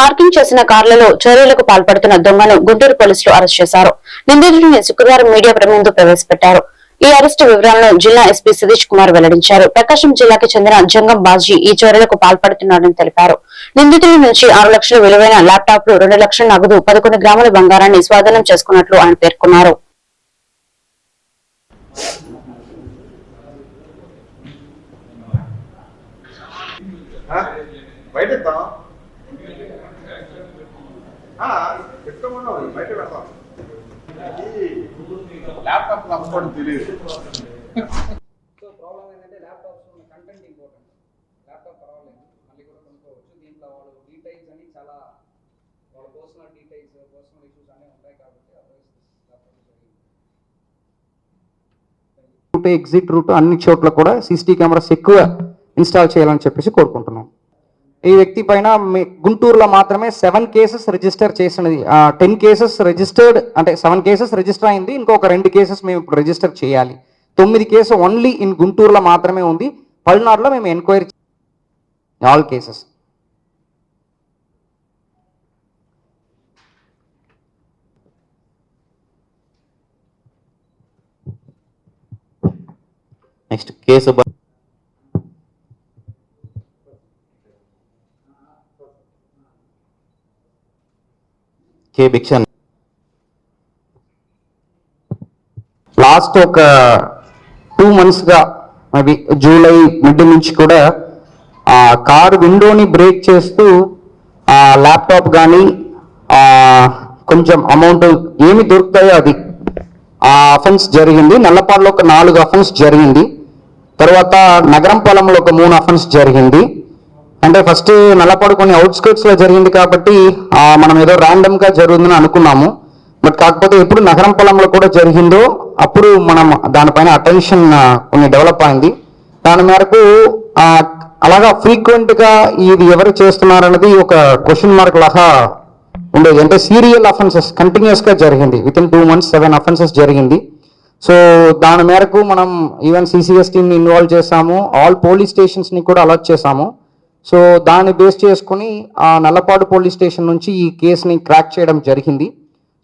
Parking చేసిన కార్లలో చర్యలకు పాల్పడుతున్న దొంగను గుంటూరు పోలీసులు అరెస్ట్ చేశారు. నిందితుడిని శుక్రవారం మీడియా ప్రముందు ప్రవేశపెట్టారు. ఈ అరెస్టు వివరాలను జిల్లా ఎస్పీ సతీష్ కుమార్ వెల్లడించారు. ప్రకాశం జిల్లాకి చెందిన జంగం బాజీ ఈ చోరీలకు పాల్పడుతున్నాడని తెలిపారు. నిందితుడి నుంచి ఆరు లక్షల విలువైన ల్యాప్టాప్లు రెండు లక్షల నగదు పదకొండు గ్రాముల బంగారాన్ని స్వాధీనం చేసుకున్నట్లు ఆయన పేర్కొన్నారు. బయట ఇద్దాం పెట్టుకోమన్నావు బయట పెడతాం ల్యాప్టాప్ నమ్ముకోవడం తెలియదు. సో ప్రాబ్లం ఏంటంటే ల్యాప్టాప్స్ ఉన్న కంటెంట్ ఇంపార్టెంట్ ల్యాప్టాప్ పర్వాలేదు. మళ్ళీ కూడా కొనుక్కోవచ్చు. దీంట్లో వాళ్ళు డీటెయిల్స్ అని చాలా వాళ్ళ పర్సనల్ డీటెయిల్స్ పర్సనల్ ఇష్యూస్ అన్నీ ఉంటాయి కాబట్టి otherwise laptop route exit route అన్ని చోట్ల కూడా సీసీటీ కెమెరాస్ ఎక్కువ ఇన్స్టాల్ చేయాలని చెప్పేసి కోరుకుంటున్నాం. ఈ వ్యక్తి పైన గుంటూరులో మాత్రమే సెవెన్ కేసెస్ రిజిస్టర్ చేసినది. టెన్ కేసెస్ రిజిస్టర్డ్ అంటే సెవెన్ కేసెస్ రిజిస్టర్ అయింది. ఇంకొక రెండు కేసెస్ మేము ఇప్పుడు రిజిస్టర్ చేయాలి. తొమ్మిది కేసు ఓన్లీ ఇన్ గుంటూరులో మాత్రమే ఉంది. పల్నాడులో మేము enquiry all cases next case కే భిక్షన్ లాస్ట్ ఒక టూ మంత్స్గా మేబీ జూలై మిడ్ నుంచి కూడా ఆ కారు విండోని బ్రేక్ చేస్తూ ఆ ల్యాప్టాప్ కానీ కొంచెం అమౌంట్ ఏమి దొరుకుతాయో అది. ఆ అఫెన్స్ జరిగింది. నల్లపాడులో ఒక నాలుగు అఫెన్స్ జరిగింది. తర్వాత నగరం పొలంలో ఒక మూడు అఫెన్స్ జరిగింది. అంటే ఫస్ట్ నల్లపాడు కొన్ని అవుట్స్కర్ట్స్లో జరిగింది కాబట్టి మనం ఏదో ర్యాండమ్గా జరుగుతుందని అనుకున్నాము. బట్ కాకపోతే ఎప్పుడు నగరం పొలంలో కూడా జరిగిందో అప్పుడు మనం దానిపైన అటెన్షన్ కొన్ని డెవలప్ అయింది. దాని మేరకు అలాగా ఫ్రీక్వెంట్గా ఇది ఎవరు చేస్తున్నారు అనేది ఒక క్వశ్చన్ మార్క్ లాగా ఉండేది. అంటే సీరియల్ అఫెన్సెస్ కంటిన్యూస్గా జరిగింది. Within two months seven offences జరిగింది. సో దాని మేరకు మనం ఈవెన్ సిసిఎస్ టీమ్ని ఇన్వాల్వ్ చేసాము ఆల్ పోలీస్ స్టేషన్స్ని కూడా అలర్ట్ చేసాము సో దాన్ని బేస్ చేసుకుని ఆ నల్లపాడు పోలీస్ స్టేషన్ నుంచి ఈ కేసుని క్రాక్ చేయడం జరిగింది.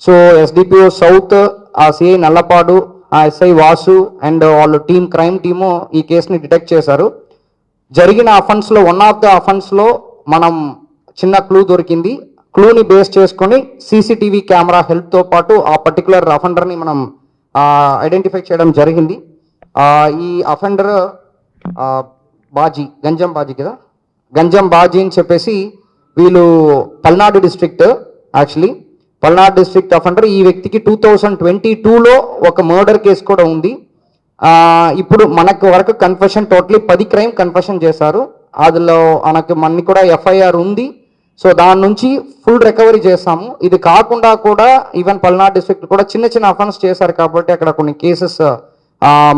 సో ఎస్డిపిఓ సౌత్ ఆ సిఐ నల్లపాడు ఆ ఎస్ఐ వాసు అండ్ వాళ్ళ టీం క్రైమ్ టీము ఈ కేసుని డిటెక్ట్ చేశారు. జరిగిన అఫెన్స్లో వన్ ఆఫ్ ద అఫెన్స్లో మనం చిన్న క్లూ దొరికింది. క్లూని బేస్ చేసుకొని సీసీటీవీ కెమెరా హెల్ప్తో పాటు ఆ పర్టికులర్ అఫెండర్ని మనం ఐడెంటిఫై చేయడం జరిగింది. ఈ అఫెండర్ బాజీ గంజం బాజీ కదా? గంజం బాజీ అని చెప్పేసి వీళ్ళు Palnadu district actually Palnadu district offender ఈ వ్యక్తికి టూ థౌజండ్ ట్వంటీ టూలో ఒక మర్డర్ కేసు కూడా ఉంది. ఇప్పుడు మనకు వరకు కన్ఫెషన్ టోటలీ పది క్రైమ్ కన్ఫెషన్ చేశారు. అందులో మనకు మనకి కూడా ఎఫ్ఐఆర్ ఉంది. సో దాని నుంచి ఫుల్ రికవరీ చేసాము ఇది కాకుండా కూడా ఈవెన్ పల్నాడు డిస్ట్రిక్ట్ కూడా చిన్న చిన్న అఫెన్స్ చేశారు కాబట్టి అక్కడ కొన్ని కేసెస్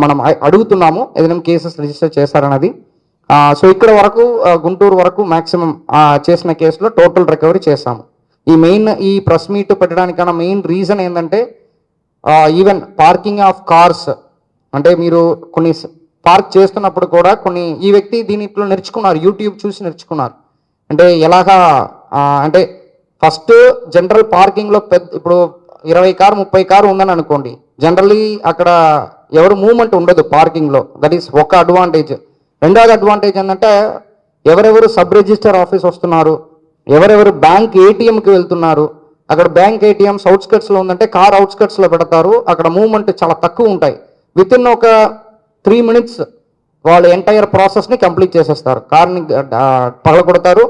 మనం అడుగుతున్నాము. ఏదైనా కేసెస్ రిజిస్టర్ చేశారన్నది. సో ఇక్కడ వరకు గుంటూరు వరకు మ్యాక్సిమం చేసిన కేసులో టోటల్ రికవరీ చేస్తాము ఈ మెయిన్ ఈ ప్రెస్ మీట్ పెట్టడానికన్నా మెయిన్ రీజన్ ఏంటంటే ఈవెన్ పార్కింగ్ ఆఫ్ కార్స్ అంటే మీరు కొన్ని పార్క్ చేస్తున్నప్పుడు కూడా కొన్ని ఈ వ్యక్తి దీనిట్లో నేర్చుకున్నారు యూట్యూబ్ చూసి నేర్చుకున్నారు. అంటే ఎలాగా అంటే ఫస్ట్ జనరల్ పార్కింగ్లో పెద్ద ఇప్పుడు ఇరవై కారు ముప్పై కారు ఉందని అనుకోండి. జనరల్లీ అక్కడ ఎవరు మూమెంట్ ఉండదు పార్కింగ్లో దట్ ఈస్ ఒక అడ్వాంటేజ్ రెండవది అడ్వాంటేజ్ ఏంటంటే ఎవరెవరు సబ్ రిజిస్టర్ ఆఫీస్ వస్తున్నారు ఎవరెవరు బ్యాంక్ ఏటీఎంకి వెళ్తున్నారు అక్కడ బ్యాంక్ ఏటీఎం అవుట్స్కట్స్లో ఉందంటే కార్ అవుట్స్కట్స్లో పెడతారు అక్కడ మూవ్మెంట్ చాలా తక్కువ ఉంటాయి. విత్ ఇన్ ఒక త్రీ మినిట్స్ వాళ్ళు ఎంటైర్ ప్రాసెస్ని కంప్లీట్ చేసేస్తారు. కార్ని పగలగొడతారు